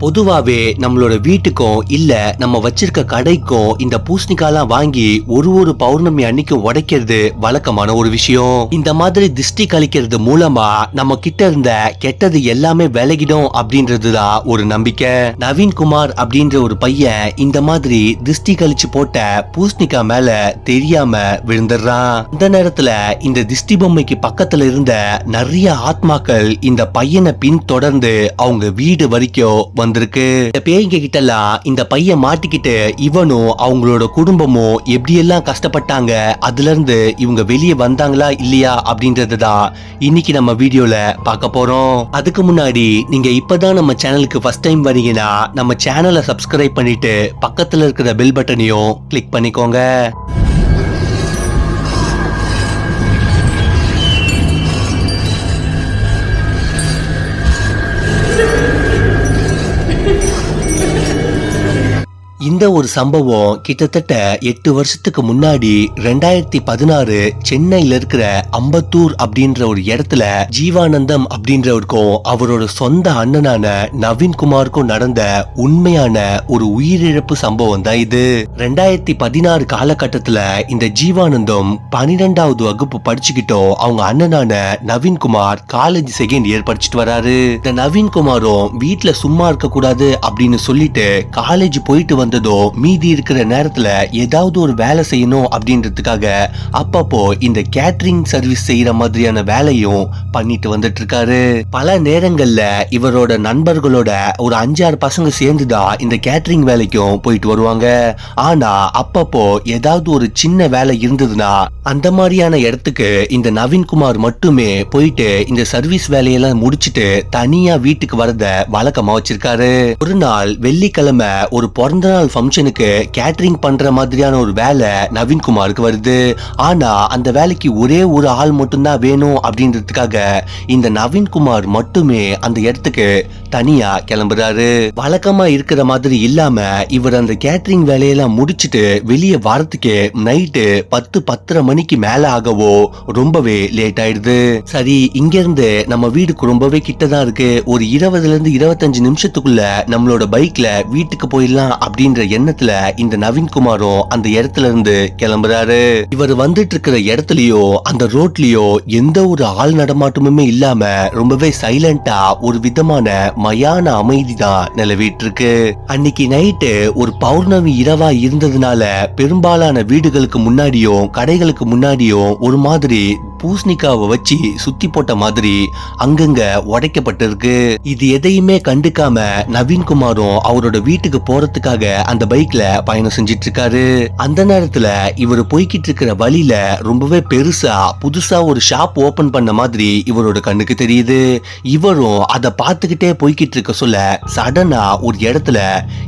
பொதுவாவே நம்மளோட வீட்டுக்கும் இல்ல நம்ம வச்சிருக்க கடைக்கும் இந்த பூசணிக்காலாம் வாங்கி ஒரு ஒரு பௌர்ணமி அன்னைக்கு உடைக்கிறது வழக்கமான ஒரு விஷயம். இந்த மாதிரி திஷ்டி கழிக்கிறது மூலமா நம்ம கிட்ட இருந்த கெட்டது எல்லாமே விலகிடும் அப்படின்றதுதான் ஒரு நம்பிக்கை. நவீன்குமார் அப்படின்ற ஒரு பையன் இந்த மாதிரி திஷ்டி கழிச்சு போட்ட பூசணிக்கா மேல தெரியாம விழுந்துடுறான். இந்த நேரத்துல இந்த திஷ்டி பொம்மைக்கு பக்கத்துல இருந்த நிறைய ஆத்மாக்கள் இந்த பையனை பின் தொடர்ந்து அவங்க வீடு வரைக்கும் வந்திருக்கு. இந்த பேய்ங்க கிட்ட எல்லாம் இந்த பையன் மாட்டிக்கிட்டு இவனும் அவங்களோட குடும்பமும் எப்படியெல்லாம் கஷ்டப்பட்டாங்க அதுல இருந்து இவங்க வெளியே வந்தாங்களா இல்லையா அப்படின்றது தான் இன்னைக்கு நம்ம வீடியோல பார்க்க போறோம். அதுக்கு முன்னாடி நீங்க இப்பதான் நம்ம சேனலுக்கு ஃபர்ஸ்ட் டைம் வரீங்கன்னா நம்ம சேனலை சப்ஸ்கிரைப் பண்ணிட்டு பக்கத்துல இருக்கிற பெல் பட்டனையும் கிளிக் பண்ணிக்கோங்க. இந்த ஒரு சம்பவம் கிட்டத்தட்ட எட்டு வருஷத்துக்கு முன்னாடி ரெண்டாயிரத்தி பதினாறு சென்னையில இருக்கிற அம்பத்தூர் அப்படின்ற ஒரு இடத்துல ஜீவானந்தம் அப்படின்றவருக்கும் அவரோட சொந்த அண்ணனான நவீன்குமாருக்கும் நடந்த உண்மையான ஒரு உயிரிழப்பு சம்பவம் தான் இது. ரெண்டாயிரத்தி பதினாறு காலகட்டத்துல இந்த ஜீவானந்தம் பனிரெண்டாவது வகுப்பு படிச்சுக்கிட்டோம். அவங்க அண்ணனான நவீன்குமார் காலேஜ் செகண்ட் இயர் படிச்சுட்டு வராரு. இந்த நவீன்குமாரும் வீட்டுல சும்மா இருக்க கூடாது அப்படின்னு சொல்லிட்டு காலேஜ் போயிட்டு வந்ததோ மீதி இருக்கிற நேரத்துல ஏதாவது ஒரு வேலை செய்யணும் அப்படின்றதுக்காக அப்பப்போ இந்த கேட்டரிங் சர்வீஸ் செய்யற மாதிரியான வேலையும் பண்ணிட்டு வந்துட்டு இருக்காரு பல நேரங்கள்ல இவரோட நண்பர்களோட ஒரு அஞ்சாறு பசங்க சேர்ந்துதான் இந்த கேட்டரிங் வேலைக்கும் போயிட்டு வருவாங்க. ஆனா அப்பப்போ ஏதாவது ஒரு சின்ன வேலை இருந்ததுன்னா அந்த மாதிரியான இடத்துக்கு இந்த நவீன்குமார் மட்டுமே போயிட்டு இந்த சர்வீஸ் வேலையெல்லாம் முடிச்சிட்டு தனியா வீட்டுக்கு வரத வழக்கமா வச்சிருக்காரு. ஒரு நாள் வெள்ளிக்கிழமை ஒரு பிறந்த நாள் ஃபங்க்ஷனுக்கு கேட்டரிங் பண்ற மாதிரியான ஒரு வேலை நவீன்குமாருக்கு வருது. ஆனா அந்த வேலைக்கு ஒரே ஒரு ஆள் மட்டும்தான் வேணும் அப்படின்றதுக்காக இந்த நவீன்குமார் மட்டுமே அந்த இடத்துக்கு தனியா கிளம்புறாரு. வழக்கமா இருக்கிற மாதிரி இல்லாம இவர் அந்த கேட்டரிங் வேலையெல்லாம் முடிச்சிட்டு வெளியே வரதுக்கு நைட்டு பத்து பத்தரை மணிக்கு மேல ஆகவோ ரொம்பவே லேட் ஆயிடுது. சரி இங்க இருந்து நம்ம வீடுக்கு ரொம்பவே கிட்ட தான் இருக்கு. ஒரு இருபதுல இருந்து இருபத்தஞ்சு நிமிஷத்துக்குள்ள நம்மளோட பைக்ல வீட்டுக்கு போயிடலாம் அப்படின்ற எண்ணத்துல இந்த நவீன்குமாரும் அந்த இடத்துல இருந்து கிளம்புறாரு. இவர் வந்துட்டு இருக்கிற இடத்துலயோ அந்த ரோட்லயோ எந்த ஒரு ஆள் நடமாட்டமுமே இல்லாம ரொம்பவே சைலண்டா ஒரு விதமான மயான அமைதி தான் நிலவிட்டு இருக்கு அன்னைக்கு நைட்டு ஒரு பௌர்ணமி இரவா இருந்ததுனால பெரும்பாலான வீடுகளுக்கு முன்னாடியும் கடைகளுக்கு முன்னாடியும் ஒரு மாதிரி பூசணிக்காவை வச்சு சுத்தி போட்ட மாதிரி அங்கங்க உடைக்கப்பட்டிருக்கு. இது எதையுமே கண்டுக்காம நவீன்குமாரும் அவரோட வீட்டுக்கு போறதுக்காக அந்த பைக்ல பயணம் செஞ்சிட்டு இருக்காரு அந்த நேரத்துல இவர் போய்கிட்டு இருக்கிற வழியில ரொம்பவே பெருசா புதுசா ஒரு ஷாப் ஓபன் பண்ண மாதிரி இவரோட கண்ணுக்கு தெரியுது. இவரும் அதை பார்த்துக்கிட்டே போய்கிட்டு இருக்க சொல்ல சடனா ஒரு இடத்துல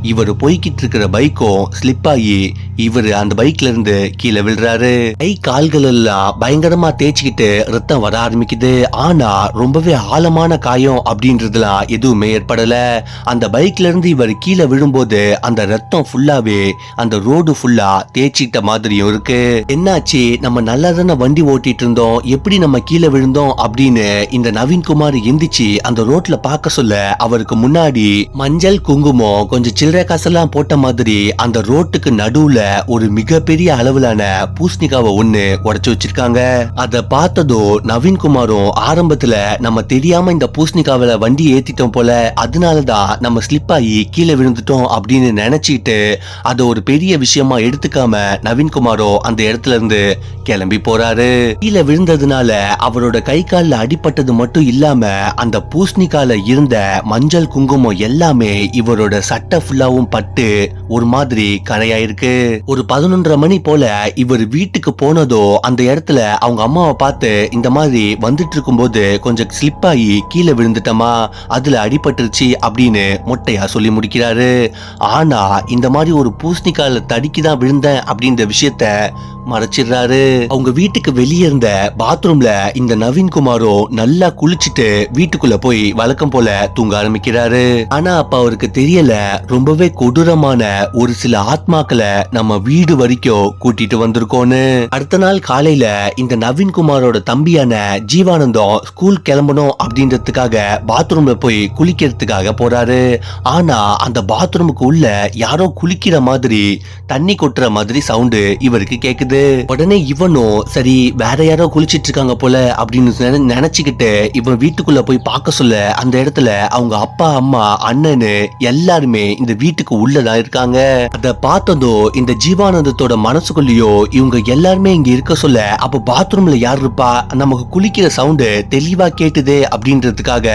இவர் போய்கிட்டு இருக்கிற பைக்கும் ஸ்லிப் ஆகி இவர் அந்த பைக்ல இருந்து கீழே விழுறாரு. கை கால்கள் எல்லாம் பயங்கரமா தேய்ச்சிக்கிட்டு ரத்தம் வர ஆரம்பிக்குது. ஆனா ரொம்பவே ஆழமான காயம் அப்படின்றதுலாம் எதுவுமே ஏற்படல. அந்த பைக்ல இருந்து இவர் கீழே விழும்போது அந்த ரத்தம் ஃபுல்லாவே அந்த ரோடு ஃபுல்லா தேய்ச்சிட்ட மாதிரியும் இருக்கு. என்னாச்சு? நம்ம நல்லா தானே வண்டி ஓட்டிட்டு இருந்தோம். எப்படி நம்ம கீழே விழுந்தோம் அப்படின்னு இந்த நவீன்குமார் எந்திரிச்சு அந்த ரோட்ல பார்க்க சொல்ல அவருக்கு முன்னாடி மஞ்சள் குங்குமம் கொஞ்சம் சில்லறை காசெல்லாம் போட்ட மாதிரி அந்த ரோட்டுக்கு நடுவுல ஒரு மிகப்பெரிய அளவிலான பூஸ்னிகாவை ஒண்ணு உடைச்சு வச்சிருக்காங்க. அத பார்த்ததோ நவீன்குமாரும் ஆரம்பத்துல நம்ம தெரியாம இந்த பூஸ்னிகாவில வண்டி ஏத்திட்டோம் போல அதனாலதான் நம்ம ஸ்லிப் ஆகி கீழே விழுந்துட்டோம் அப்படின்னு நினைச்சு நினைச்சிட்டு அதை ஒரு பெரிய விஷயமா எடுத்துக்காம நவீன்குமாரோ அந்த இடத்துல இருந்து கிளம்பி போறாரு. கீழே விழுந்ததுனால அவரோட கை கால அடிபட்டது மட்டும் இல்லாம அந்த பூசணிக்கால இருந்த மஞ்சள் குங்குமம் எல்லாமே இவரோட சட்டை ஃபுல்லாவும் பட்டு ஒரு மாதிரி கரையாயிருக்கு. ஒரு பதினொன்றரை மணி போல இவர் வீட்டுக்கு போனதோ அந்த இடத்துல அவங்க அம்மாவை பார்த்து இந்த மாதிரி வந்துட்டு இருக்கும்போது கொஞ்சம் ஸ்லிப் ஆகி கீழே விழுந்துட்டமா அதுல அடிபட்டுருச்சு அப்படின்னு மொட்டையா சொல்லி முடிக்கிறாரு. ஆனா இந்த மாதிரி ஒரு பூசணிக்கால தடுக்கி தான் விழுந்தேன் அப்படின்ற விஷயத்த மறைச்சிடுறாரு. அவங்க வீட்டுக்கு வெளியே இருந்த பாத்ரூம்ல இந்த நவீன்குமாரோ நல்லா குளிச்சுட்டு வீட்டுக்குள்ள போய் வழக்கம் போல தூங்க ஆரம்பிக்கிறாரு. ஆனா அப்ப அவருக்கு தெரியல ரொம்பவே கொடூரமான ஒரு சில ஆத்மாக்களை நம்ம வீடு வரைக்கும் கூட்டிட்டு வந்திருக்கோம்னு அடுத்த நாள் காலையில இந்த நவீன்குமார் தம்பியான ஜீவானந்தம் ஸ்கூல் கிளம்பணும் அப்படின்றதுக்காக பாத்ரூம்ல போய் குளிக்கிறதுக்காக போறாரு. ஆனா அந்த பாத்ரூமுக்கு உள்ள யாரோ குளிக்கிற மாதிரி தண்ணி கொட்டுற மாதிரி சவுண்டு இவருக்கு கேக்குது. உடனே இவனும் சரி வேற யாரோ குளிச்சிட்டு இருக்காங்க போல அப்படின்னு நினைச்சுக்கிட்டு இவன் வீட்டுக்குள்ள போய் பார்க்க சொல்ல அந்த இடத்துல அவங்க அப்பா அம்மா அண்ணனு எல்லாருமே இந்த வீட்டுக்கு உள்ளதான் இருக்காங்க. அத பார்த்ததோ இந்த ஜீவானந்தத்தோட மனசுக்குள்ளயோ இவங்க எல்லாருமே இங்க இருக்க சொல்ல அப்ப பாத்ரூம்ல யார் இருப்பா? நமக்கு குளிக்கிற சவுண்டு தெளிவா கேட்டுதே அப்படின்றதுக்காக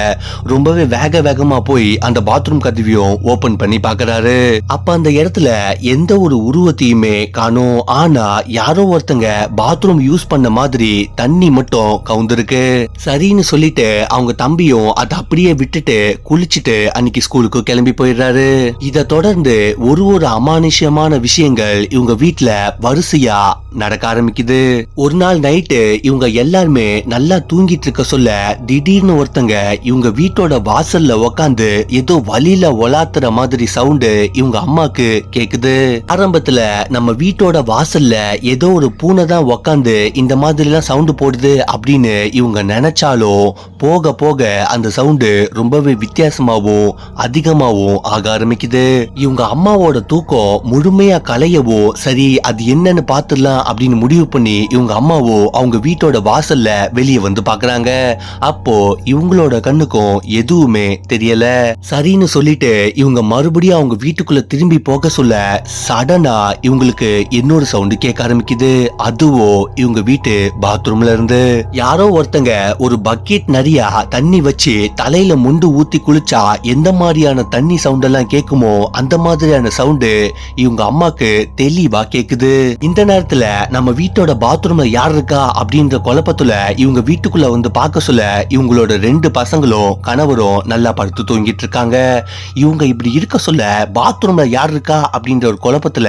ரொம்பவே வேக வேகமா போய் அந்த பாத்ரூம் கதவியும் ஓபன் பண்ணி பாக்குறாரு அப்ப அப்ப அந்த இடத்துல எந்த ஒரு உருவத்தையுமே காணோம். ஆனா யாரோ ஒருத்தங்க பாத்ரூம் யூஸ் பண்ண மாதிரி தண்ணி மட்டும் கவுந்திருக்கு. சரின்னு சொல்லிட்டு அவங்க தம்பியும் அதை அப்படியே விட்டுட்டு குளிச்சுட்டு அன்னைக்கு ஸ்கூலுக்கு கிளம்பி போயிடுறாரு. இதை தொடர்ந்து ஒரு ஒரு அமானுஷ்யமான விஷயங்கள் இவங்க வீட்டுல வரிசையா நடக்க ஆரம்பிக்குது. ஒரு நாள் நைட்டு இவங்க எல்லாருமே நல்லா தூங்கிட்டு இருக்க சொல்ல திடீர்னு ஒருத்தங்க இவங்க வீட்டோட வாசல்ல உக்காந்து ஏதோ வழியில ஒலாத்துற மாதிரி சவுண்டு இவங்க அம்மாக்கு கேக்குது. ஆரம்பத்துல நம்ம வீட்டோட வாசல்ல ஏதோ ஒரு பூனை தான் உக்காந்து இந்த மாதிரி எல்லாம் சவுண்டு போடுது அப்படின்னு இவங்க நினைச்சாலும் போக போக அந்த சவுண்டு ரொம்பவே வித்தியாசமாவும் அதிகமாவும் ஆக ஆரம்பிக்குது. இவங்க அம்மாவோட தூக்கம் முழுமையா கலையவோ சரி அது என்னன்னு பாத்துடலாம் அப்படின்னு முடிவு பண்ணி இவங்க அம்மாவோ அவங்க வீட்டோட வாசல்ல வெளியே வந்து பாக்குறாங்க. அப்போ இவங்களோட கண்ணுக்கும் எதுவுமே தெரியல. சரின்னு சொல்லிட்டு இவங்க மறுபடியும் அவங்க வீட்டுக்குள்ள திரும்பி போக சொல்ல சடனா இவங்களுக்கு இன்னொரு சவுண்டு கேட்க ஆரம்பிக்குது. அதுவோ இவங்க வீட்டு பாத்ரூம்ல இருந்து. யாரோ ஒருத்தங்க ஒரு பக்கெட் நிறைய தண்ணி வச்சு தலையில முண்டு ஊத்தி குளிச்சா எந்த மாதிரியான தண்ணி சவுண்ட் எல்லாம் கேக்குமோ அந்த மாதிரியான சவுண்டு இவங்க அம்மாக்கு தெளிவா கேக்குது. இந்த நேரத்துல நம்ம வீட்டோட பாத்ரூம்ல யார் இருக்கா அப்படின்ற குழப்பத்துல இவங்க வீட்டுக்குள்ள வந்து பார்க்க சொல்ல இவங்களோட ரெண்டு பசங்களும் கணவரும் நல்லா படுத்து தூங்கிட்டு இருக்காங்க. இவங்க இப்படி இருக்க சொல்ல பாத்ரூம்ல யார் இருக்கா அப்படின்ற ஒரு குழப்பத்துல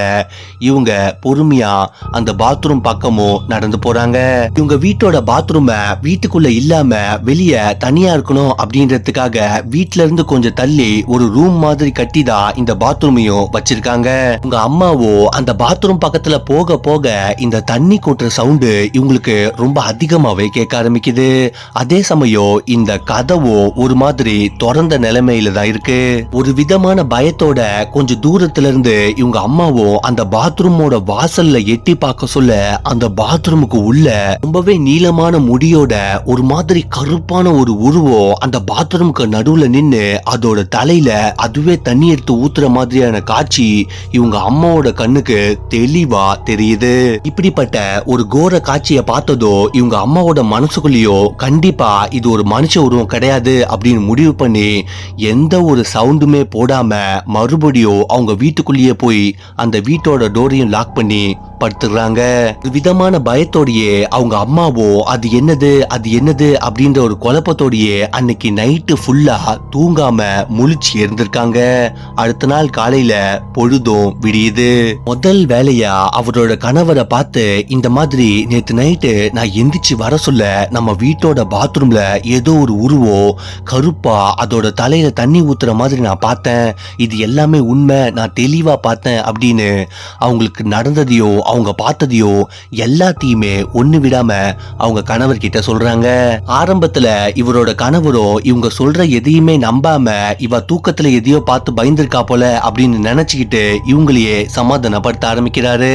இவங்க பொறுமையா அந்த பாத்ரூம் பக்கமும் நடந்து போறாங்க. இவங்க வீட்டோட பாத்ரூமை வீட்டுக்குள்ள இல்லாம வெளிய தனியா இருக்கணும் அப்படின்றதுக்காக வீட்ல இருந்து கொஞ்சம் தள்ளி ஒரு ரூம் மாதிரி கட்டி தான் இந்த பாத்ரூமையும் வச்சிருக்காங்க. உங்க அம்மாவோ அந்த பாத்ரூம் பக்கத்துல போக போக இந்த தண்ணி கொட்டுற சவுண்டு இவங்களுக்கு ரொம்ப அதிகமாவே கேட்க ஆரம்பிக்குது. அதே சமயம் இந்த கதவோ ஒரு மாதிரி திறந்த நிலைமையில தான் இருக்கு. ஒரு விதமான பயத்தோட கொஞ்சம் தூரத்துல இருந்து இவங்க அம்மாவோ அந்த பாத்ரூமோட வாசல்ல எட்டி பார்க்க சொல்ல அந்த பாத்ரூமுக்கு உள்ள ரொம்பவே நீளமான முடியோட ஒரு மாதிரி கருப்பான ஒரு உருவம் அந்த பாத்ரூமுக்கு நடுவுல நின்னு அதோட தலையில அதுவே தண்ணி எடுத்து ஊத்துற மாதிரியான காட்சி இவங்க அம்மாவோட கண்ணுக்கு தெளிவா தெரியுது. இப்படிப்பட்ட ஒரு கோர காட்சியை பார்த்ததோ இவங்க அம்மாவோட மனசுக்குள்ளேயோ கண்டிப்பா இது ஒரு மனுஷ உருவம் கிடையாது அப்படின்னு முடிவு பண்ணி எந்த ஒரு சவுண்டுமே போடாம மறுபடியும் அவங்க வீட்டுக்குள்ளேயே போய் அந்த வீட்டோட டோரையும் லாக் பண்ணி படுத்துக்கிறாங்க ஒரு விதமான பயத்தோடயே அவங்க அம்மாவோ அது என்னது அது என்னது? அப்படின்ற ஒரு குழப்பத்தோடயே அன்னைக்கு நைட்டு ஃபுல்லா தூங்காம முழிச்சு இருந்திருக்காங்க அடுத்த நாள் காலையில பொழுதும் விடியுது. முதல் வேலையா அவரோட கணவரை பார்த்து இந்த மாதிரி நேத்து நைட்டு நான் எந்திரிச்சு வர சொல்ல நம்ம வீட்டோட பாத்ரூம்ல ஏதோ ஒரு உருவம் கருப்பா அதோட தலையில தண்ணி ஊத்துற மாதிரி நான் பார்த்தேன். இது எல்லாமே உண்மை நான் தெளிவா பார்த்தேன் அப்படின்னு அவங்களுக்கு நடந்ததையோ அவங்க பார்த்ததையோ எல்லாத்தையுமே ஒண்ணு விடாம அவங்க கணவர் கிட்ட சொல்றாங்க. ஆரம்பத்துல இவரோட கணவரோ இவங்க சொல்ற எதையுமே நம்பாம இவ தூக்கத்துல எதையோ பார்த்து பயந்துருக்கா போல அப்படின்னு நினைச்சுக்கிட்டு இவங்களையே சமாதானப்படுத்த ஆரம்பிக்கிறாரு.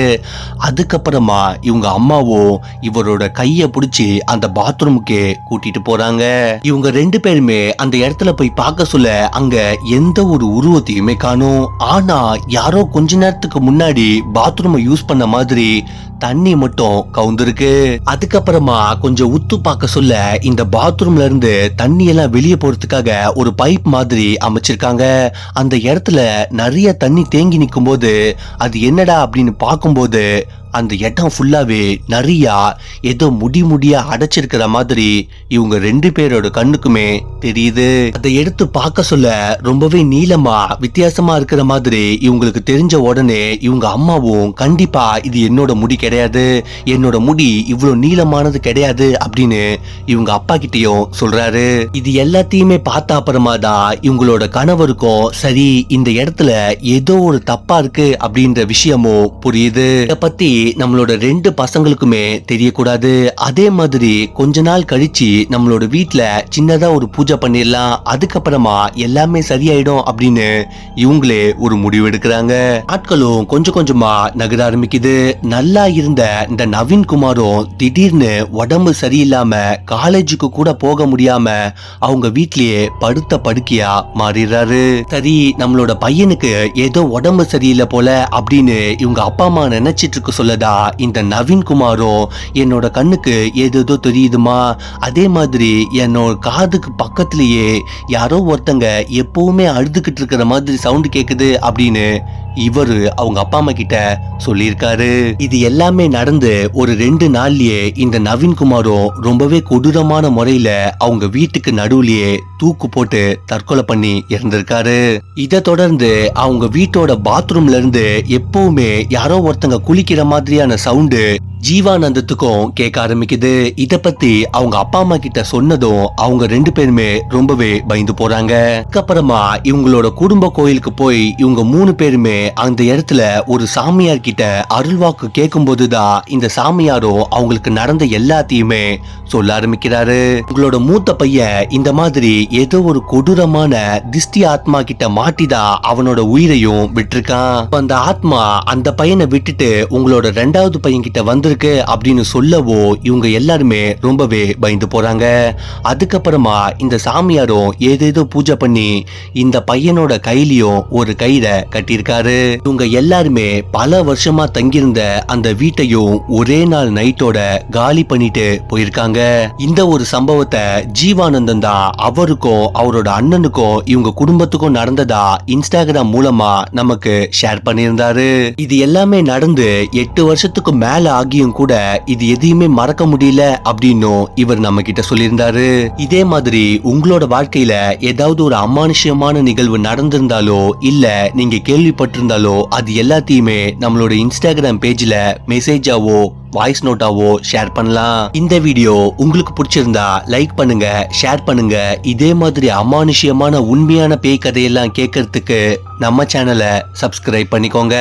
அதுக்கப்புறமா இவங்க அம்மாவோ இவரோட கைய பிடிச்சி அந்த பாத்ரூமுக்கு கூட்டிட்டு போறாங்க. இவங்க ரெண்டு பேருமே அந்த இடத்துல போய் பார்க்க சொல்ல அங்க எந்த ஒரு உருவத்தையுமே காணும். ஆனா யாரோ கொஞ்ச நேரத்துக்கு முன்னாடி பாத்ரூமை யூஸ் பண்ண மாதிரி மாதிரி தண்ணி மட்டும் கவுந்திருக்கு. அதுக்கப்புறமா கொஞ்சம் உத்து பார்க்க சொல்ல இந்த பாத்ரூம்ல இருந்து தண்ணி எல்லாம் வெளியே போறதுக்காக ஒரு பைப் மாதிரி அமைச்சிருக்காங்க. அந்த இடத்துல நிறைய தண்ணி தேங்கி நிற்கும் போது அது என்னடா அப்படின்னு பார்க்கும்போது அந்த இடம் ஃபுல்லாவே நிறையா ஏதோ முடி முடியா அடைச்சிருக்கிற மாதிரி இவங்க ரெண்டு பேரோட கண்ணுக்குமே தெரியுது. அதை எடுத்து பார்க்க சொல்ல ரொம்பவே நீளமா வித்தியாசமா இருக்கிற மாதிரி இவங்களுக்கு தெரிஞ்ச உடனே இவங்க அம்மாவும் கண்டிப்பா இது என்னோட முடி கிடையாது என்னோட முடி இவ்வளவு நீளமானது கிடையாது அப்படின்னு இவங்க அப்பா கிட்டயும் சொல்றாரு. இது எல்லாத்தையுமே பார்த்த அப்புறமா தான் இவங்களோட கணவருக்கும் சரி இந்த இடத்துல ஏதோ ஒரு தப்பா இருக்கு அப்படின்ற விஷயமும் புரியுது. இதை பத்தி நம்மளோட ரெண்டு பசங்களுக்குமே தெரியக்கூடாது. அதே மாதிரி கொஞ்ச நாள் கழிச்சு நம்மளோட வீட்டில் சின்னதா ஒரு பூஜை பண்ணிடலாம். அதுக்கப்புறமா எல்லாமே சரியாயிடும் அப்படின்னு இவங்களே ஒரு முடிவு எடுக்கிறாங்க. ஆட்களும் கொஞ்சம் கொஞ்சமா நகர ஆரம்பிக்குது. நல்லா இருந்த இந்த நவீன் குமாரும் திடீர்னு உடம்பு சரியில்லாம காலேஜுக்கு கூட போக முடியாம அவங்க வீட்லயே படுத்த படுக்கையா மாறிடுறாரு. சரி நம்மளோட பையனுக்கு ஏதோ உடம்பு சரியில்லை போல அப்படின்னு இவங்க அப்பா அம்மா நினைச்சிட்டு இருக்க சொல்லதா இந்த நவீன்குமாரோ என்னோட கண்ணுக்கு ஏதேதோ தெரியுதுமா? அதே மாதிரி என்னோட காதுக்கு பக்கத்துலயே யாரோ ஒருத்தங்க எப்பவுமே அழுதுகிட்டு இருக்கிற மாதிரி சவுண்ட் கேக்குது அப்படின்னு இவரு அவங்க அப்பா அம்மா கிட்ட சொல்லியிருக்காரு. இது எல்லாமே நடந்து ஒரு ரெண்டு நாள்லயே இந்த நவீன்குமாரும் ரொம்பவே கொடூரமான முறையில அவங்க வீட்டுக்கு நடுவுலயே தூக்கு போட்டு தற்கொலை பண்ணி இறந்திருக்காரு. இதை தொடர்ந்து அவங்க வீட்டோட பாத்ரூம்ல இருந்து எப்பவுமே யாரோ ஒருத்தங்க குளிக்கிற மாதிரியான சவுண்டு ஜீவானந்தத்துக்கும் கேட்க ஆரம்பிக்குது. இத பத்தி அவங்க அப்பா அம்மா கிட்ட சொன்னதும் அவங்க ரெண்டு பேருமே ரொம்பவே பயந்து போறாங்க. அதுக்கப்புறமா இவங்களோட குடும்ப கோயிலுக்கு போய் இவங்க மூணு பேருமே அந்த இடத்துல ஒரு சாமியார் கிட்ட அருள்வாக்கு கேட்கும் போதுதான் இந்த சாமியாரும் அவங்களுக்கு நடந்த எல்லாத்தையுமே சொல்ல ஆரம்பிக்கிறாரு. உங்களோட மூத்த பையன் இந்த மாதிரி ஏதோ ஒரு கொடூரமான திஷ்டி ஆத்மா கிட்ட மாட்டிதான் அவனோட உயிரையும் விட்டுருக்கான். அந்த ஆத்மா அந்த பையனை விட்டுட்டு உங்களோட ரெண்டாவது பையன் கிட்ட வந்து வந்திருக்கு அப்படின்னு சொல்லவோ இவங்க எல்லாருமே ரொம்பவே பயந்து போறாங்க. அதுக்கப்புறமா இந்த சாமியாரும் ஏதேதோ பூஜை பண்ணி இந்த பையனோட கையிலையும் ஒரு கயிறை கட்டியிருக்காரு. இவங்க எல்லாருமே பல வருஷமா தங்கியிருந்த அந்த வீட்டையும் ஒரே நாள் நைட்டோட காலி பண்ணிட்டு போயிருக்காங்க. இந்த ஒரு சம்பவத்தை ஜீவானந்தம் தான் அவருக்கும் அவரோட அண்ணனுக்கும் இவங்க குடும்பத்துக்கும் நடந்ததா இன்ஸ்டாகிராம் மூலமா நமக்கு ஷேர் பண்ணியிருந்தாரு. இது எல்லாமே நடந்து எட்டு வருஷத்துக்கு மேல ஆகி ஆகியும் கூட இது எதையுமே மறக்க முடியல அப்படின்னும் இவர் நம்ம கிட்ட சொல்லியிருந்தாரு. இதே மாதிரி உங்களோட வாழ்க்கையில ஏதாவது ஒரு அமானுஷ்யமான நிகழ்வு நடந்திருந்தாலோ இல்ல நீங்க கேள்விப்பட்டிருந்தாலோ அது எல்லாத்தையுமே நம்மளோட இன்ஸ்டாகிராம் பேஜ்ல மெசேஜாவோ வாய்ஸ் நோட்டாவோ ஷேர் பண்ணலாம். இந்த வீடியோ உங்களுக்கு பிடிச்சிருந்தா லைக் பண்ணுங்க ஷேர் பண்ணுங்க. இதே மாதிரி அமானுஷ்யமான உண்மையான பேய் கதையெல்லாம் கேட்கறதுக்கு நம்ம சேனலை சப்ஸ்கிரைப் பண்ணிக்கோங்க.